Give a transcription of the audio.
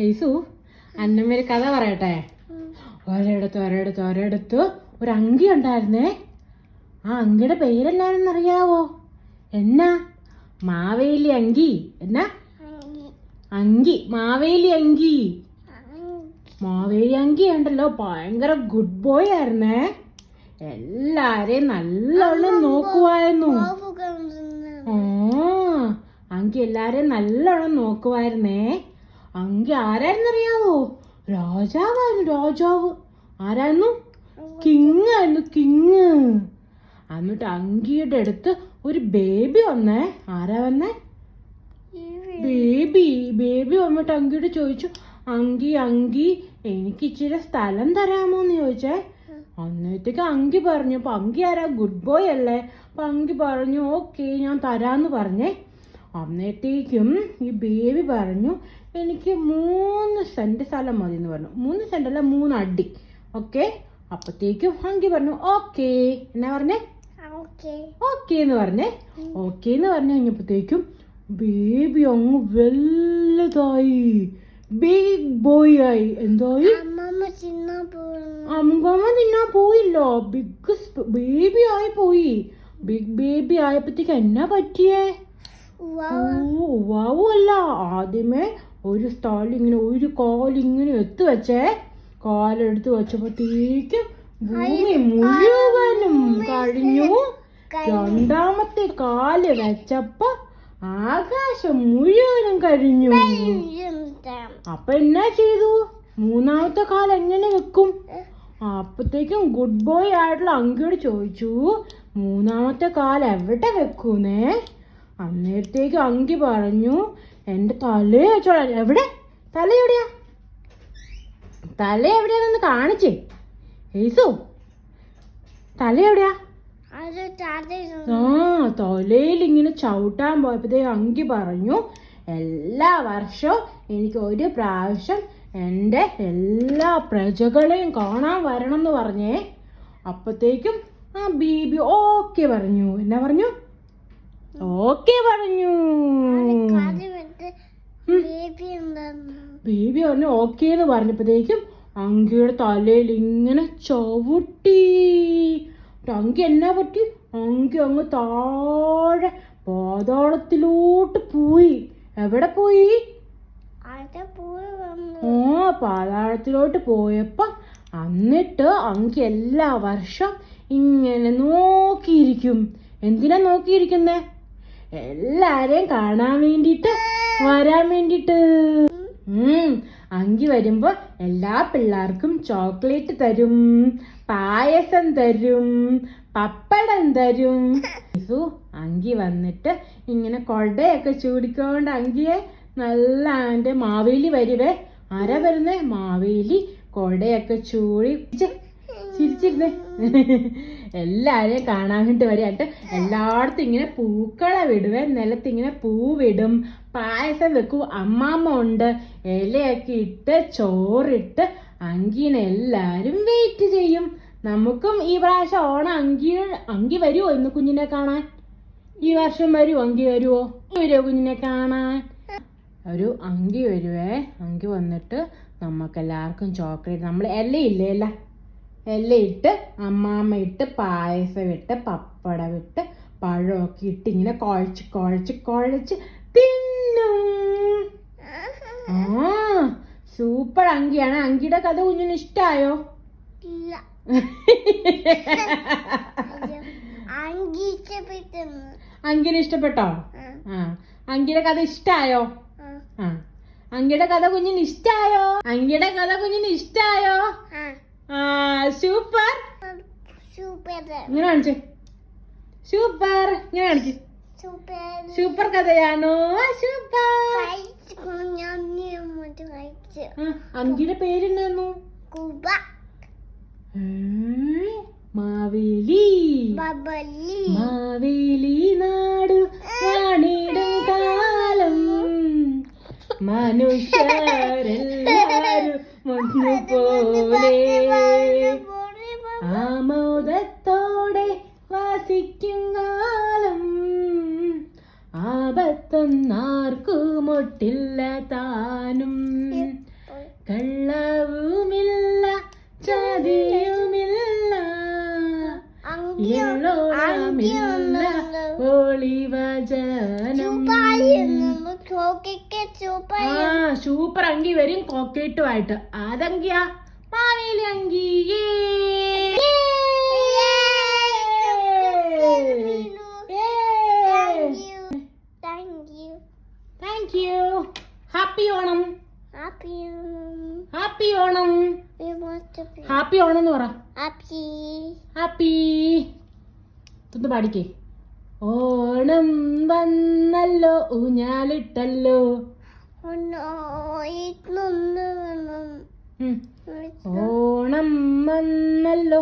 ഹേസു അന്നമ്മര് കഥ പറയട്ടെ. ഒരിടത്ത് ഒരിടത്ത് ഒരിടത്ത് ഒരു അങ്കി ഉണ്ടായിരുന്നേ. ആ അങ്കിയുടെ പേരെന്നാണെന്നറിയാവോ എന്നാ? മാവേലി അങ്കി. എന്നാ? അങ്കി. മാവേലി അങ്കി. മാവേലി അങ്കി ഉണ്ടല്ലോ. ഭയങ്കര ഗുഡ് ബോയ് ആയിരുന്നേ. എല്ലാരെയും നല്ലോണം നോക്കുവായിരുന്നു. ആ അങ്കി എല്ലാരെയും നല്ലോണം നോക്കുവായിരുന്നേ. അങ്കി ആരായിരുന്നറിയാവോ? രാജാവായിരുന്നു രാജാവ്. ആരായിരുന്നു? കിങ് ആയിരുന്നു കിങ് എന്നിട്ട് അങ്കിയുടെ അടുത്ത് ഒരു ബേബി വന്നേ. ആരാ വന്നേ? ബേബി. ബേബി വന്നിട്ട് അങ്കിയോട് ചോദിച്ചു അങ്കി അങ്കി എനിക്ക് ഇച്ചിരി സ്ഥലം തരാമോന്ന് ചോദിച്ചേ. അന്നേരത്തേക്ക് അങ്കി പറഞ്ഞു അപ്പൊ അങ്കി ആരാ? ഗുഡ് ബോയ് അല്ലേ? അപ്പൊ അങ്കി പറഞ്ഞു ഓക്കെ ഞാൻ തരാന്ന് പറഞ്ഞേ. അന്നേരത്തേക്കും ഈ ബേബി പറഞ്ഞു എനിക്ക് മൂന്ന് സെന്റ് സ്ഥലം മതി എന്ന് പറഞ്ഞു. മൂന്ന് സെന്റ് അല്ല മൂന്ന് അടി. ഓക്കെ അപ്പത്തേക്കും അങ്കി പറഞ്ഞു ഓക്കെ എന്നാ പറഞ്ഞേ? ഓക്കെ എന്ന് പറഞ്ഞേ. ഓക്കെ എന്ന് പറഞ്ഞു കഴിഞ്ഞപ്പോഴത്തേക്കും ബേബി അങ്ങ് വലുതായി. ബിഗ് ബോയ് ആയി. എന്തായി? അമ്മമ്മ തിന്നാ പോയില്ലോ. ബിഗ് ബേബി ആയി പോയി. ബിഗ് ബേബി ആയപ്പോഴത്തേക്ക് എന്നാ പറ്റിയേ? ഓ വാവു അല്ല. ആദ്യമേ ഒരു സ്ഥലം ഇങ്ങനെ ഒരു കാലിങ്ങനെ എത്തു വെച്ചേ. കാലെടുത്ത് വെച്ചപ്പോഴത്തേക്കും ഭൂമി മുഴുവനും കഴിഞ്ഞു. രണ്ടാമത്തെ കാൽ വെച്ചപ്പോ ആകാശം മുഴുവനും കഴിഞ്ഞു. അപ്പൊ എന്നാ ചെയ്തു? മൂന്നാമത്തെ കാൽ എങ്ങനെ വെക്കും? അപ്പത്തേക്കും ഗുഡ് ബോയ് ആയിട്ടുള്ള അങ്കിയോട് ചോദിച്ചു മൂന്നാമത്തെ കാൽ എവിടെ വെക്കൂന്നേ? അന്നേരത്തേക്ക് അങ്കി പറഞ്ഞു എന്റെ തല വെച്ചോളാൻ എവിടെ? തല എവിടെയാ? തല എവിടെയാണെന്ന് കാണിച്ചേ. ഏസു തല എവിടെയാ? ആ തലയിൽ ഇങ്ങനെ ചവിട്ടാൻ പോയപ്പോഴത്തേ അങ്കി പറഞ്ഞു എല്ലാ വർഷവും എനിക്ക് ഒരു പ്രാവശ്യം എന്റെ എല്ലാ പ്രജകളെയും കാണാൻ വരണം എന്ന് പറഞ്ഞേ. അപ്പത്തേക്കും ആ ബീബി ഓക്കെ പറഞ്ഞു. എന്നാ പറഞ്ഞു? ഓക്കെ പറഞ്ഞു. ബേബി പറഞ്ഞു ഓക്കെ എന്ന് പറഞ്ഞപ്പോഴത്തേക്കും അങ്കിയുടെ തലയിൽ ഇങ്ങനെ ചവിട്ടി. അങ്കി എന്നാ പറ്റി? അങ്കി അങ്ങ് താഴെ പാതാളത്തിലോട്ട് പോയി. എവിടെ പോയി? ഓ പാതാളത്തിലോട്ട് പോയപ്പോ എന്നിട്ട് അങ്കി എല്ലാ വർഷം ഇങ്ങനെ നോക്കിയിരിക്കും. എന്തിനാ നോക്കിയിരിക്കുന്നേ? എല്ലാരെയും കാണാൻ വേണ്ടിട്ട് വരാൻ വേണ്ടിട്ട്. ഉം. അങ്കി വരുമ്പോ എല്ലാ പിള്ളേർക്കും ചോക്ലേറ്റ് തരും പായസം തരും പപ്പടം തരും. അങ്കി വന്നിട്ട് ഇങ്ങനെ കൊടയൊക്കെ ചൂടിക്കൊണ്ട് അങ്കിയെ നല്ല എന്റെ മാവേലി വരുവേ. അര വരുന്നേ മാവേലി. കൊടയൊക്കെ ചൂടി ഛെ, ചിരിച്ചിരുന്നേ. എല്ലാരെയും കാണാൻ വേണ്ടി വരികയായിട്ട് എല്ലായിടത്തും ഇങ്ങനെ പൂക്കളെ വിടുവേ നിലത്ത് ഇങ്ങനെ പൂ വിടും പായസം വെക്കും അമ്മാമ്മ ഉണ്ട് ഇലയൊക്കെ ഇട്ട് ചോറിട്ട് അങ്കീനെ എല്ലാരും വെയിറ്റ് ചെയ്യും. നമുക്കും ഈ പ്രാവശ്യം ഓണം അങ്കി അങ്കി വരുമോ ഇന്ന് കുഞ്ഞിനെ കാണാൻ? ഈ വർഷം വരുമോ അങ്കി വരുമോ വരുമോ കുഞ്ഞിനെ കാണാൻ? ഒരു അങ്കി വരുവേ. അങ്കി വന്നിട്ട് നമുക്കെല്ലാവർക്കും ചോക്ലേറ്റ് നമ്മൾ ഇലയില്ലേ ഇല ഇട്ട് അമ്മാമ്മ ഇട്ട് പായസം ഇട്ട് പപ്പടം ഇട്ട് പഴമൊക്കെ ഇട്ട് ഇങ്ങനെ കുഴച്ച് കുഴച്ച് കുഴച്ച് തിന്നും. ആ സൂപ്പർ അങ്കിയാണ്. അങ്കിയുടെ കഥ കുഞ്ഞിന് ഇഷ്ടായോ? അങ്കിന് ഇഷ്ടപ്പെട്ടോ? ആ. അങ്കിയുടെ കഥ ഇഷ്ടായോ? ആ. അങ്കിയുടെ കഥ കുഞ്ഞിന് ഇഷ്ടായോ? അങ്കിയുടെ കഥ കുഞ്ഞിന് ഇഷ്ടായോ? സൂപ്പർ. ഇങ്ങനെ കാണിച്ചേ. സൂപ്പർ. ഇങ്ങനെ സൂപ്പർ. കഥയാണോ? സൂപ്പർ. അങ്കിയുടെ പേരെന്നാന്നു ഏ, മാവേലി. മാവേലി നാട് വാണിടും കാലം. മനുഷ്യരെല്ലാരും ഒന്നുപോലെ ആമോദത്തോടെ വസിക്കും കാലം. ആപത്തൊന്നാർക്കുമൊട്ടില്ല താനും. കള്ളവുമില്ല ചതിയുമില്ല ഒളിവ ആ സൂപ്പർ അങ്കി വരും കോക്കേറ്റുമായിട്ട് അതങ്കിയാ മാവേലി അങ്കി thank you. Happy Onam. Happy Onam. Happy Onam എന്ന് പറ. ഹാപ്പി ഒന്ന് പാടിക്കേ. ഓണം വന്നല്ലോ ഊഞ്ഞാലിട്ടല്ലോ. ഓണം വന്നല്ലോ.